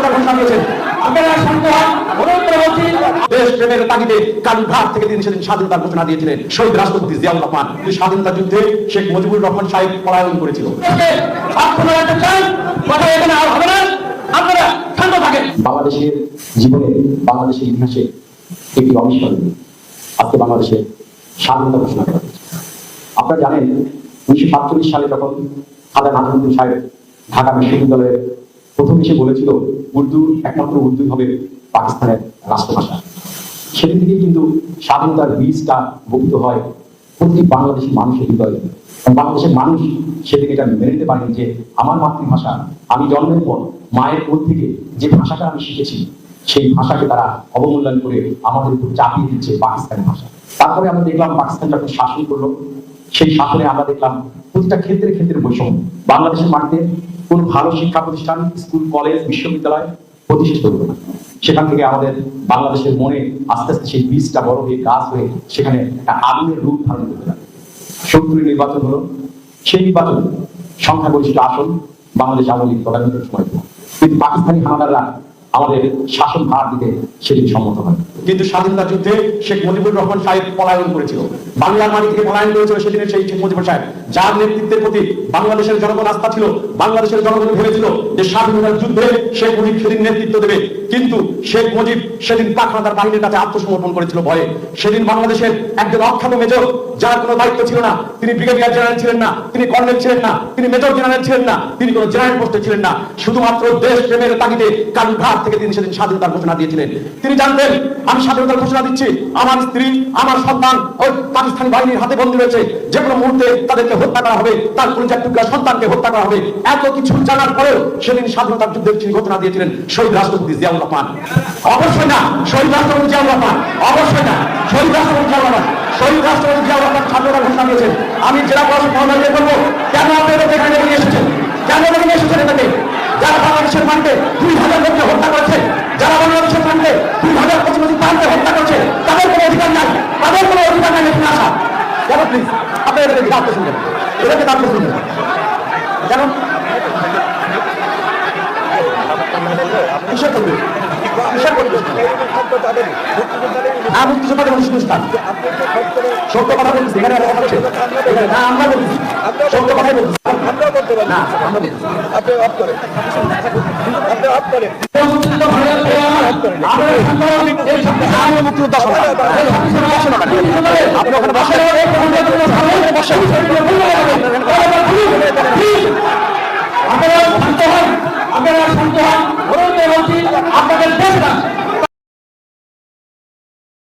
স্বাধীনতার ঘোষণা দিয়েছেন। আপনারা শান্ত হন। অনুরোধ বলছি। দেশ প্রেমের তাগিদে কালুঘাট থেকে তিনি সেদিন স্বাধীনতার ঘোষণা দিয়েছিলেন। শহীদ রাষ্ট্রপতি জিয়াউর রহমান। তিনি স্বাধীনতা যুদ্ধে শেখ মুজিবুর রহমান সাহেব পলায়ন করেছিল। আপনারা একটা চান কথা এখানে আর হবে না। আপনারা শান্ত থাকেন। বাংলাদেশের জীবনে বাংলাদেশের ইতিহাসে একটি অবিস্মরণীয় আজকে বাংলাদেশের স্বাধীনতা ঘোষণা করা হয়েছে। আপনারা জানেন উনিশশো সাতচল্লিশ সালে যখন খাদা নাজমুদ্দিন সাহেব ঢাকা বিশ্ববিদ্যালয়ের প্রথম এসে বলেছিল, উর্দু একমাত্র উর্দু হবে পাকিস্তানের রাষ্ট্রভাষা। সেদিন থেকেই কিন্তু স্বাধীনতার বীজটা বপিত হয় প্রতি বাংলাদেশি মানুষের হৃদয়ে। বাংলাদেশের মানুষ সেদিন এটা মেনে নিতে পারেনি যে, আমার মাতৃভাষা, আমি জন্মের পর মায়ের কোল থেকে যে ভাষাটা আমি শিখেছি, সেই ভাষাকে তারা অবমূল্যায়ন করে আমাদের উপর চাপিয়ে দিচ্ছে পাকিস্তানি ভাষা। তারপরে আমরা দেখলাম পাকিস্তান যখন শাসন করল, সেই শাসনে আমরা দেখলাম প্রতিটা ক্ষেত্রে ক্ষেত্রে বৈষম্য। বাংলাদেশের মাটিতে কোনো ভালো শিক্ষা প্রতিষ্ঠান স্কুল, কলেজ, বিশ্ববিদ্যালয় প্রতিষ্ঠিত হতো না সেখান থেকে আমাদের বাংলাদেশের মনে আস্তে আস্তে সেই বীজটা বড় হয়ে গাছ হয়ে সেখানে একটা আগুনের রূপ ধারণ করতে পারে। সত্তরের নির্বাচন হলো। সেই নির্বাচন সংখ্যাগরিষ্ঠ আসন বাংলাদেশ আওয়ামী লীগ প্রধানমন্ত্রীর সময় কিন্তু পাকিস্তানি হানাদাররা আমাদের শাসন ভার দিতে সেদিন সম্মত হয় কিন্তু স্বাধীনতা যুদ্ধে শেখ মুজিবুর রহমান সাহেব পলায়ন করেছিল। বাংলার মাটি থেকে পলায়ন করেছিল সেদিনের সেই শেখ মুজিবুর সাহেব। যার নেতৃত্বের প্রতি বাংলাদেশের জনগণ আস্থা ছিল, বাংলাদেশের জনগণ ভেবেছিল যে স্বাধীনতার যুদ্ধে শেখ মুজিব সেদিন নেতৃত্ব দেবে। কিন্তু শেখ মুজিব সেদিন পাখানাদার বাহিনীর কাছে আত্মসমর্পণ করেছিল ভয়ে। সেদিন বাংলাদেশের একজন অখ্যাত মেজর, যার কোনো দায়িত্ব ছিল না, তিনি ব্রিগেডিয়ার জেনারেল ছিলেন না, তিনি কর্নেল ছিলেন না, তিনি মেজর জেনারেল ছিলেন না, তিনি কোনো জেনারেল পোস্টে ছিলেন না। শুধুমাত্র দেশ প্রেমের তাগিদে কালুঘাট থেকে তিনি সেদিন স্বাধীনতার ঘোষণা দিয়েছিলেন। তিনি জানতেন, আমি স্বাধীনতার ঘোষণা দিচ্ছি। আমার স্ত্রী, আমার সন্তান ওই পাকিস্তানি বাহিনীর হাতে বন্দী রয়েছে। যে কোনো মুহূর্তে তাদেরকে হত্যা করা হবে, তার পরিচয় টুকরা সন্তানকে হত্যা করা হবে। এত কিছু জানার পরেও সেদিন স্বাধীনতার যুদ্ধের তিনি ঘোষণা দিয়েছিলেন শহীদ রাষ্ট্রপতি জিয়াউর রহমান। অবশ্যই না, শহীদ রাষ্ট্রপতি জিয়াউর রহমান। অবশ্যই না, শহীদ রাষ্ট্রপতি জিয়াউর রহমান। শহীদ রাষ্ট্রপতি জিয়াউর রহমান স্বাধীনতার ঘোষণা দিয়েছেন। আমি জেলা প্রশাসক মহোদয়কে বলব, কেন আপনি এখানে নিয়ে এসেছেন? কেন নিয়ে এসেছেন এটাকে যারা বাংলাদেশের মাটিতে দুই হাজার লোককে হত্যা করেছে যারা বাংলাদেশের মাটিতে দুই হাজার পঁচিশ পঁচিশ প্রান্তে হত্যা করছে তাদের কোনো অধিকার নাই তাদের কোনো অধিকার নাই এখানে আসা প্লিজ আপনি এদেরকে দাঁড়তে শুনবেন? এদেরকে দাঁড়তে শুনবেন? কেন কিসের করবে কিসের করবে না মুক্তিযোদ্ধাদের অনুষ্ঠান। সত্য কথা বলছি। এখানে না আমরা বলছি সত্য কথাই বলছি না আমরা বলছি আপনি অফ করেন। আপনি অফ করেন। আপনি ওখানে বসেন।